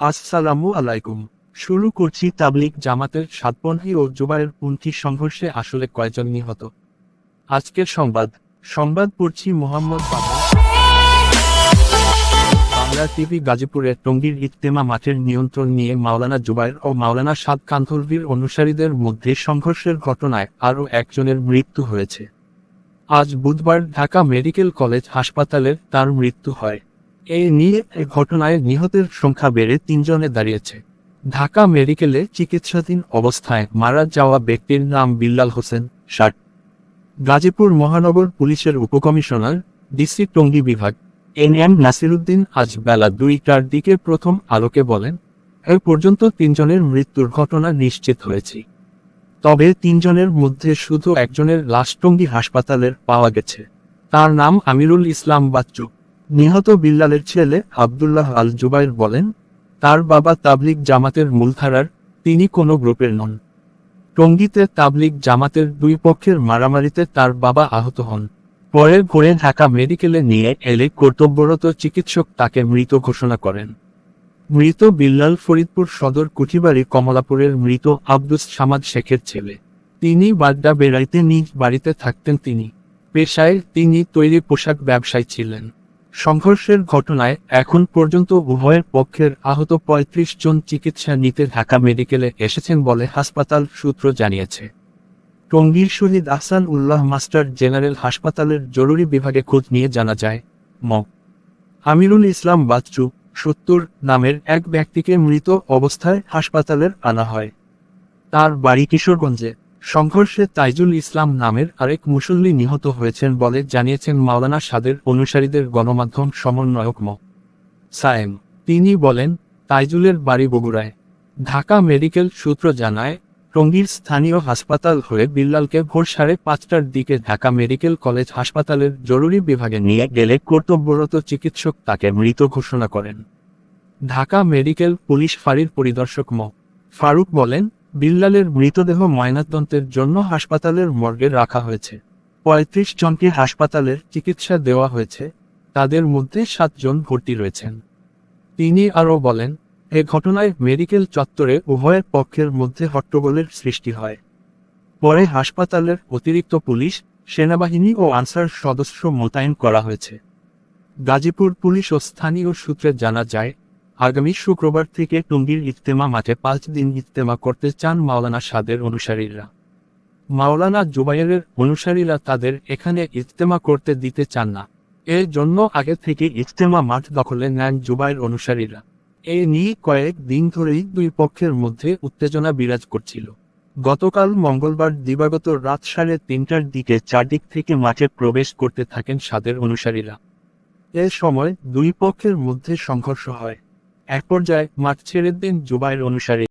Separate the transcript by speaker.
Speaker 1: আসসালামু আলাইকুম। শুরু করছি তাবলিক জামাতের সাতপন্থী ও জুবাইয়ের পন্থী সংঘর্ষে আসলে কয়জন নিহত। আজকের সংবাদ। সংবাদ পড়ছি মোহাম্মদ বাংলা টিভি গাজীপুরের টঙ্গীর ইজতেমা মাঠের নিয়ন্ত্রণ নিয়ে মাওলানা জুবাইর ও মাওলানা সাদ কান্থলভির অনুসারীদের মধ্যে সংঘর্ষের ঘটনায় আরও একজনের মৃত্যু হয়েছে। আজ বুধবার ঢাকা মেডিকেল কলেজ হাসপাতালে তার মৃত্যু হয়। এ নিয়ে এ ঘটনায় নিহতের সংখ্যা বেড়ে তিনজনে দাঁড়িয়েছে। ঢাকা মেডিকেলে চিকিৎসাধীন অবস্থায় মারা যাওয়া ব্যক্তির নাম বিল্লাল হোসেন, ষাট। গাজীপুর মহানগর পুলিশের উপকমিশনার, ডিসি টঙ্গী বিভাগ। এন এম নাসিরুদ্দিন আজ বেলা দুইটার দিকে প্রথম আলোকে বলেন, এ পর্যন্ত তিনজনের মৃত্যুর ঘটনা নিশ্চিত হয়েছে। তবে তিনজনের মধ্যে শুধু একজনের লাশ টঙ্গী হাসপাতালের পাওয়া গেছে। তার নাম আমিরুল ইসলাম বাচ্চু। নিহত বিল্লালের ছেলে আবদুল্লাহ আল জুবাইর বলেন, তার বাবা তাবলিগ জামাতের মূলধারার, তিনি কোনো গ্রুপের নন। টঙ্গীতে তাবলিগ জামাতের দুই পক্ষের মারামারিতে তার বাবা আহত হন। পরে ভোরে ঢাকা মেডিকেলে নিয়ে এলে কর্তব্যরত চিকিৎসক তাকে মৃত ঘোষণা করেন। মৃত বিল্লাল ফরিদপুর সদর কুঠিবাড়ি কমলাপুরের মৃত আব্দুস সামাদ শেখের ছেলে। তিনি বাড্ডা বেড়াইতে নিজ বাড়িতে থাকতেন তিনি। পেশায় তিনি তৈরি পোশাক ব্যবসায়ী ছিলেন। সংঘর্ষের ঘটনায় এখন পর্যন্ত উভয়ের পক্ষের আহত ৩৫ জন চিকিৎসা নিতে ঢাকা মেডিকেলে এসেছেন বলে হাসপাতাল সূত্র জানিয়েছে। টঙ্গীর শহীদ আহসান উল্লাহ মাস্টার জেনারেল হাসপাতালের জরুরি বিভাগে খোঁজ নিয়ে জানা যায়, ম। আমিরুল ইসলাম বাচ্চু, সত্তর, নামের এক ব্যক্তিকে মৃত অবস্থায় হাসপাতালের আনা হয়। তার বাড়ি কিশোরগঞ্জে। সংঘর্ষে তাইজুল ইসলাম নামের আরেক মুসল্লি নিহত হয়েছেন বলে জানিয়েছেন মাওলানা সাদের অনুসারীদের গণমাধ্যম সমন্বয়ক ম। সায়েম। তিনি বলেন, তাইজুলের বাড়ি বগুড়ায়। ঢাকা মেডিকেল সূত্র জানায়, টঙ্গীর স্থানীয় হাসপাতাল হয়ে বিল্লালকে ভোর সাড়ে পাঁচটার দিকে ঢাকা মেডিকেল কলেজ হাসপাতালের জরুরি বিভাগে নিয়ে গেলে কর্তব্যরত চিকিৎসক তাকে মৃত ঘোষণা করেন। ঢাকা মেডিকেল পুলিশ ফাঁড়ির পরিদর্শক ম। ফারুক বলেন বিল্লালের মৃতদেহ ময়নাতদন্তের জন্য হাসপাতালের মর্গে রাখা হয়েছে। পঁয়ত্রিশ জনকে হাসপাতালের চিকিৎসা দেওয়া হয়েছে। তাদের মধ্যে সাতজন ভর্তি রয়েছেন। তিনি আরও বলেন, এ ঘটনায় মেডিকেল চত্বরে উভয়ের পক্ষের মধ্যে হট্টগোলের সৃষ্টি হয়। পরে হাসপাতালের অতিরিক্ত পুলিশ, সেনাবাহিনী ও আনসার সদস্য মোতায়েন করা হয়েছে। গাজীপুর পুলিশ ও স্থানীয় সূত্রে জানা যায় আগামী শুক্রবার থেকে টঙ্গীর ইজতেমা মাঠে পাঁচ দিন ইজতেমা করতে চান মাওলানা সাদের অনুসারীরা। মাওলানা জুবাইরের অনুসারীরা তাদের এখানে ইজতেমা করতে দিতে চান না। এর জন্য আগে থেকে ইজতেমা মাঠ দখলে নেন জুবাইর অনুসারীরা। এ নিয়ে কয়েক দিন ধরেই দুই পক্ষের মধ্যে উত্তেজনা বিরাজ করছিল। গতকাল মঙ্গলবার দিবাগত রাত সাড়ে তিনটার দিকে চারদিক থেকে মাঠে প্রবেশ করতে থাকেন সাদের অনুসারীরা। এ সময় দুই পক্ষের মধ্যে সংঘর্ষ হয়। এক পর্যায়ে মাঠ ছেড়ে দেন জুবাইর অনুসারী।